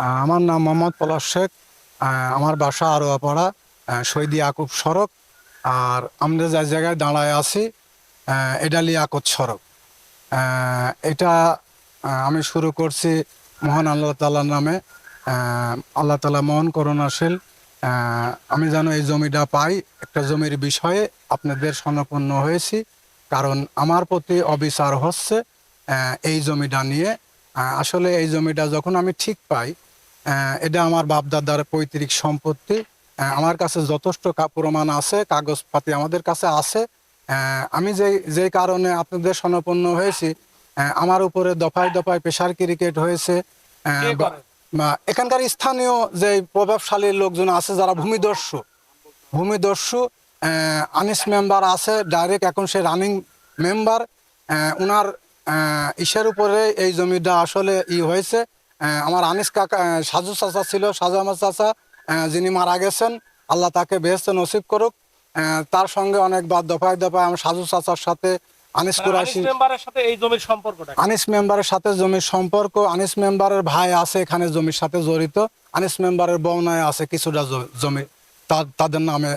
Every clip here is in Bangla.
আমার নাম মোহাম্মদ পলাশ শেখ। আমার বাসা আরোয়াপাড়া শহীদ ইয়াকুব সড়ক। আর আমরা যে জায়গায় দাঁড়ায় আছি এটা লিয়াকত সড়ক। এটা আমি শুরু করছি মহান আল্লাহ তালার নামে। আল্লাহ তালা মহান করুণাশীল। আমি যেন এই জমিটা পাই, একটা জমির বিষয়ে আপনাদের স্বর্ণপন্ন হয়েছি। কারণ আমার প্রতি অবিচার হচ্ছে এই জমিটা নিয়ে। আসলে এই জমিটা যখন আমি ঠিক পাই এটা আমার বাপদাদার পৈতৃক সম্পত্তি। আমার কাছে যথেষ্ট প্রমাণ আছে কাগজপাতি আমাদের কাছে আছে। আমি যেই যেই কারণে আপনাদের স্বর্ণপন্ন হয়েছি আমার উপরে দফায় দফায় প্রেশার ক্রিকেট হয়েছে। এখানকার স্থানীয় যে প্রভাবশালী লোকজন আছে যারা ভূমিদস্যু ভূমিদস্যু আনিস মেম্বার আছে ডাইরেক্ট এখন সে রানিং মেম্বার। ওনার ইসের উপরে এই জমিটা আসলে ই হয়েছে। আমার আনিস কাকা সাজু চাচা ছিল সাজু আহমদ চাচা যিনি মারা গেছেন আল্লাহ তাকে বেহেস্তে নসিব করুক। তার সঙ্গে অনেকবার দফায় দফায় আমার সাজু চাচার সাথে আনিস মানে কুরাইশি আনিস মেম্বারের সাথে জমির সম্পর্ক আনিস মেম্বারের ভাই আছে এখানে জমির সাথে জড়িত আনিস মেম্বারের বৌনায় আছে কিছুটা জমি। তাদের নামে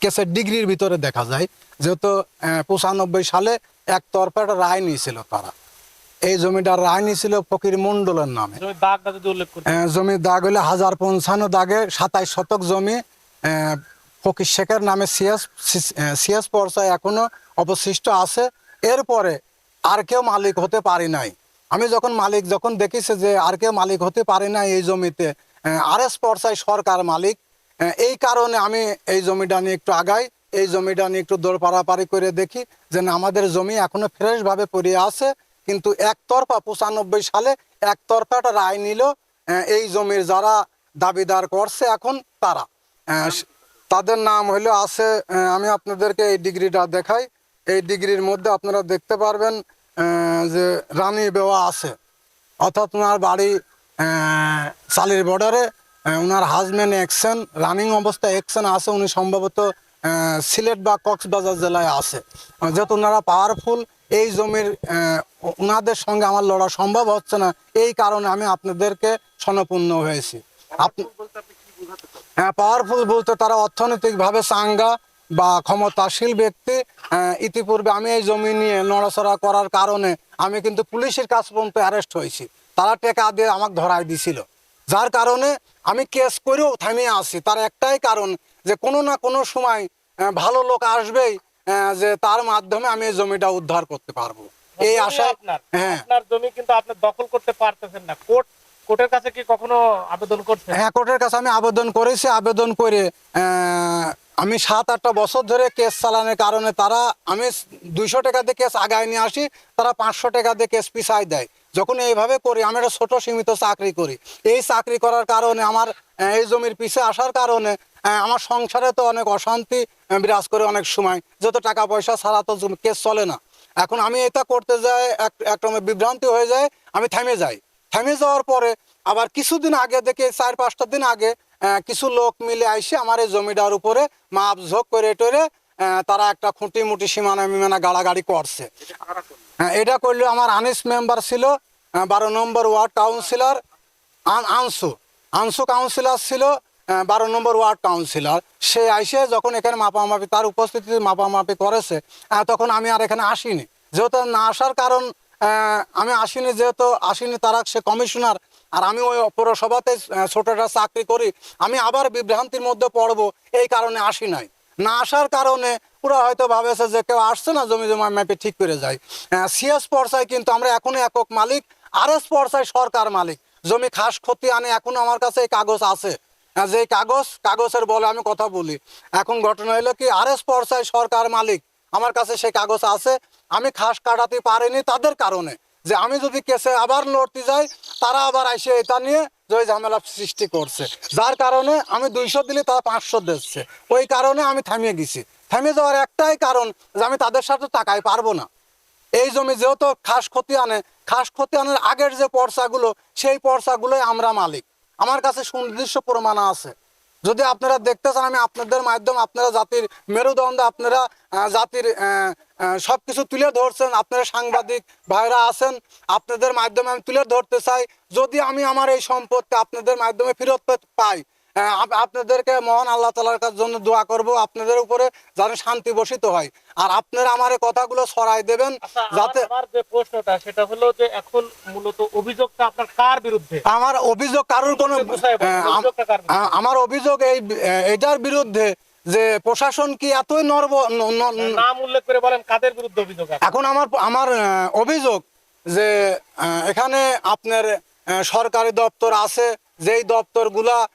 কেসের ডিগ্রির ভিতরে দেখা যায়। যেহেতু পঁচানব্বই সালে একতরফা একটা রায় নিয়েছিল তারা। এই জমিটার রায় নিয়েছিল ফকির মন্ডলের নামে। জমির দাগ হলে হাজার পঞ্চান্ন দাগে সাতাইশ শতক জমি ফকির শেখের নামে সিএস সিএস পর্যায়ে এখনও অবশিষ্ট আছে। এরপরে আর কেউ মালিক হতে পারি নাই। আমি যখন মালিক যখন দেখিছে যে আর কেউ মালিক হতে পারি নাই এই জমিতে আর এস পর্যায়ে সরকার মালিক এই কারণে আমি এই জমিটা নিয়ে একটু আগাই এই জমিটা নিয়ে একটু দৌড় পাড়াপাড়ি করে দেখি যে আমাদের জমি এখনও ফ্রেশভাবে পড়ে আছে। কিন্তু একতরফা পঁচানব্বই সালে একতরফা একটা রায় নিল এই জমির যারা দাবিদার করছে এখন তারা। তাদের নাম হলো আছে আমি আপনাদেরকে এই ডিগ্রিটা দেখাই। এই ডিগ্রির মধ্যে আপনারা দেখতে পারবেন যে রানী বেওয়া আছে। অর্থাৎ ওনার বাড়ি সালির বর্ডারে ওনার হাজব্যান্ড একশন রানিং অবস্থায় একশন আছে, উনি সম্ভবত সিলেট বা কক্সবাজার জেলায় আছে। যেহেতু ওনারা পাওয়ারফুল এই জমির ওনাদের সঙ্গে আমার লড়া সম্ভব হচ্ছে না। এই কারণে আমি আপনাদেরকে স্বর্ণপূর্ণ হয়েছি। হ্যাঁ পাওয়ারফুল বলতে তারা অর্থনৈতিকভাবে চাঙ্গা বা ক্ষমতাশীল ব্যক্তি। আহ, ইতিপূর্বে আমি এই জমি নিয়ে নড়াচড়া করার কারণে আমি কিন্তু পুলিশের কাছ পর্যন্ত অ্যারেস্ট হয়েছি। তারা টেকা দিয়ে আমাকে ধরাই দিছিল। যার কারণে আমি কেস করেও থামিয়ে আসি। তার একটাই কারণ যে কোনো না কোনো সময় ভালো লোক আসবেই যে তার মাধ্যমে আমি এই জমিটা উদ্ধার করতে পারব। এই আশা আপনার। হ্যাঁ। আপনার জমি কিন্তু আপনি দখল করতে পারতেছেন না। কোর্ট কোর্টের কাছে কি কখনো আবেদন করছেন? হ্যাঁ কোর্টের কাছে আমি আবেদন করেছি আবেদন করে আমি সাত আটটা বছর ধরে কেস চালানোর কারণে তারা আমি দুইশো টাকা দিয়ে কেস আগায় নিয়ে আসি তারা পাঁচশো টাকা দিয়ে কেস পিছাই দেয়। যখন এইভাবে করি আমি একটা ছোট সীমিত চাকরি করি। এই চাকরি করার কারণে আমার এই জমির পিছে আসার কারণে আমার সংসারে তো অনেক অশান্তি বিরাজ করে অনেক সময়। যত টাকা পয়সা ছাড়া তো কেস চলে না। এখন আমি এটা করতে যাই এক- একটা বিভ্রান্তি হয়ে যায় আমি থেমে যাই। থেমে যাওয়ার পরে আবার কিছুদিন আগে দেখে চার পাঁচটা দিন আগে কিছু লোক মিলে আইসে আমার এই জমিটার উপরে মাপ ঝোঁক করে টরে তারা একটা খুঁটি মুটি সীমানা মিমানা গাড়াগাড়ি করছে। হ্যাঁ, এটা করলে আমার আনিস মেম্বার ছিল বারো নম্বর ওয়ার্ড কাউন্সিলর আন- আনসু। আনসু কাউন্সিলর ছিল বারো নম্বর ওয়ার্ড কাউন্সিলর সে আইসে যখন এখানে মাপামাপি তার উপস্থিতিতে মাপামাপি করেছে তখন আমি আর এখানে আসিনি। যেহেতু না আসার কারণ আমি আসিনি যেহেতু আসিনি তারা সে কমিশনার আর আমি ওই পৌরসভাতে আহ, ছোট একটা চাকরি করি আমি আবার বিভ্রান্তির মধ্যে পড়ব এই কারণে আসি নাই। না আসার কারণে ওরা হয়তো ভাবেছে যে কেউ আসছে না জমি জমা ম্যাপে ঠিক করে যায়। সিএস পর্সায় কিন্তু আমরা এখনও একক মালিক আর এস পর্সায় সরকার মালিক। জমি খাস ক্ষতি আনে এখনও আমার কাছে এই কাগজ আছে। যে কাগজ, কাগজের বলে আমি কথা বলি। এখন ঘটনা হলো কি আর এস পর্সায় সরকার মালিক, আমার কাছে সেই কাগজ আছে, আমি খাস কাটাতে পারিনি তাদের কারণে। যে আমি যদি কেসে আবার লড়তে যাই, তারা আবার এসে এটা নিয়ে জয় ঝামেলা সৃষ্টি করছে। যার কারণে আমি দুইশো দিলে তারা পাঁচশো দিচ্ছে। ওই কারণে আমি থামিয়ে গেছি। থামিয়ে যাওয়ার একটাই কারণ যে আমি তাদের সাথে টাকায় পারব না। এই জমি যেহেতু খাস ক্ষতি আনে, খাস ক্ষতি আনার আগের যে পর্সাগুলো সেই পর্সাগুলোই আমরা মালিক। আমার কাছে সুনির্দিষ্ট প্রমাণ আছে। যদি আপনারা দেখতে চান, আমি আপনাদের মাধ্যমে আপনারা জাতির মেরুদণ্ড, আপনারা জাতির সব কিছু তুলে ধরছেন, আপনারা সাংবাদিক ভাইরা আছেন, আপনাদের মাধ্যমে আমি তুলে ধরতে চাই। যদি আমি আমার এই সম্পদকে আপনাদের মাধ্যমে ফেরত পাই আপনাদেরকে মহান আল্লাহ তালার জন্য দোয়া করব। আপনাদের উপরে যেন শান্তি বসিত হয়। আর আপনারা আমার কথাগুলো ছড়াই দেবেন আচ্ছা যাতে আমার যে প্রশ্নটা সেটা হলো যে এখন মূলত অভিযোগটা আপনার কার বিরুদ্ধে? আমার অভিযোগ কারোর কোনো? আ- আমার অভিযোগ এই এটার বিরুদ্ধে যে প্রশাসন কি এতই নর্ব ন- নাম উল্লেখ করে বলেন কাদের বিরুদ্ধে অভিযোগ এখন আমার আমার অভিযোগ যে এখানে আপনার সরকারি দপ্তর আছে যেই দপ্তরগুলা আহ,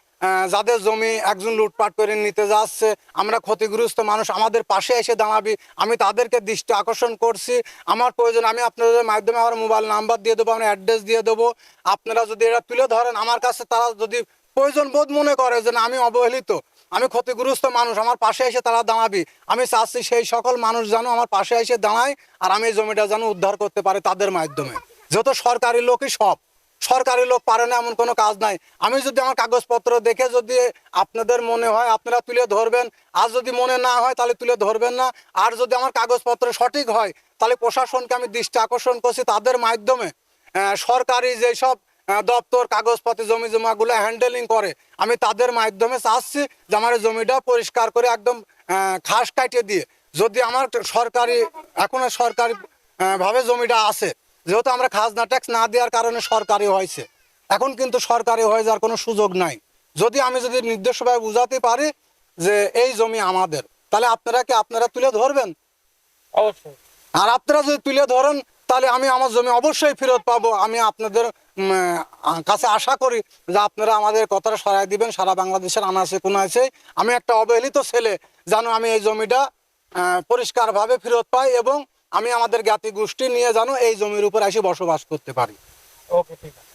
যাদের জমি একজন লুটপাট করে নিতে যাচ্ছে, আমরা ক্ষতিগ্রস্ত মানুষ, আমাদের পাশে এসে দাঁড়াবি, আমি তাদেরকে দৃষ্টি আকর্ষণ করছি। আমার প্রয়োজন, আমি আপনাদের মাধ্যমে আমার মোবাইল নাম্বার দিয়ে দেবো, আমার অ্যাড্রেস দিয়ে দেবো। আপনারা যদি এটা তুলে ধরেন, আমার কাছে তারা যদি প্রয়োজন বোধ মনে করে যে আমি অবহেলিত, আমি ক্ষতিগ্রস্ত মানুষ, আমার পাশে এসে তারা দাঁড়াবি, আমি চাচ্ছি সেই সকল মানুষ যেন আমার পাশে এসে দাঁড়ায়, আর আমি জমিটা যেন উদ্ধার করতে পারে তাদের মাধ্যমে। যত সরকারি লোকই সব সরকারি লোক পারে না, এমন কোনো কাজ নাই। আমি যদি আমার কাগজপত্র দেখে যদি আপনাদের মনে হয়, আপনারা তুলে ধরবেন। আর যদি মনে না হয়, তাহলে তুলে ধরবেন না। আর যদি আমার কাগজপত্র সঠিক হয়, তাহলে প্রশাসনকে আমি দৃষ্টি আকর্ষণ করছি তাদের মাধ্যমে। সরকারি যেসব দপ্তর, কাগজপত্র, জমি জমাগুলো হ্যান্ডেলিং করে, আমি তাদের মাধ্যমে চাচ্ছি যে আমার জমিটা পরিষ্কার করে একদম ঘাস কাটিয়ে দিয়ে। যদি আমার সরকারি, এখনও সরকারি ভাবে জমিটা আছে যেহেতু আমরা খাজনা ট্যাক্স না দেওয়ার কারণে সরকারি হয়েছে। এখন কিন্তু সরকারি হয়ে যাওয়ার কোনো সুযোগ নাই। যদি আমি যদি নির্দেশভাবে বুঝাতে পারি যে এই জমি আমাদের তাহলে আপনারা কি আপনারা তুলে ধরবেন? অবশ্যই। আর আপনারা যদি তুলে ধরেন তাহলে আমি আমার জমি অবশ্যই ফেরত পাবো। আমি আপনাদের কাছে আশা করি যে আপনারা আমাদের কথাটা সরাই দিবেন। সারা বাংলাদেশের আনাচে কোন আছে আমি একটা অবহেলিত ছেলে যেন আমি এই জমিটা পরিষ্কারভাবে ফেরত পাই এবং আমি আমাদের জ্ঞাতি গোষ্ঠী নিয়ে যেন এই জমির উপর এসে বসবাস করতে পারি। ওকে ঠিক আছে।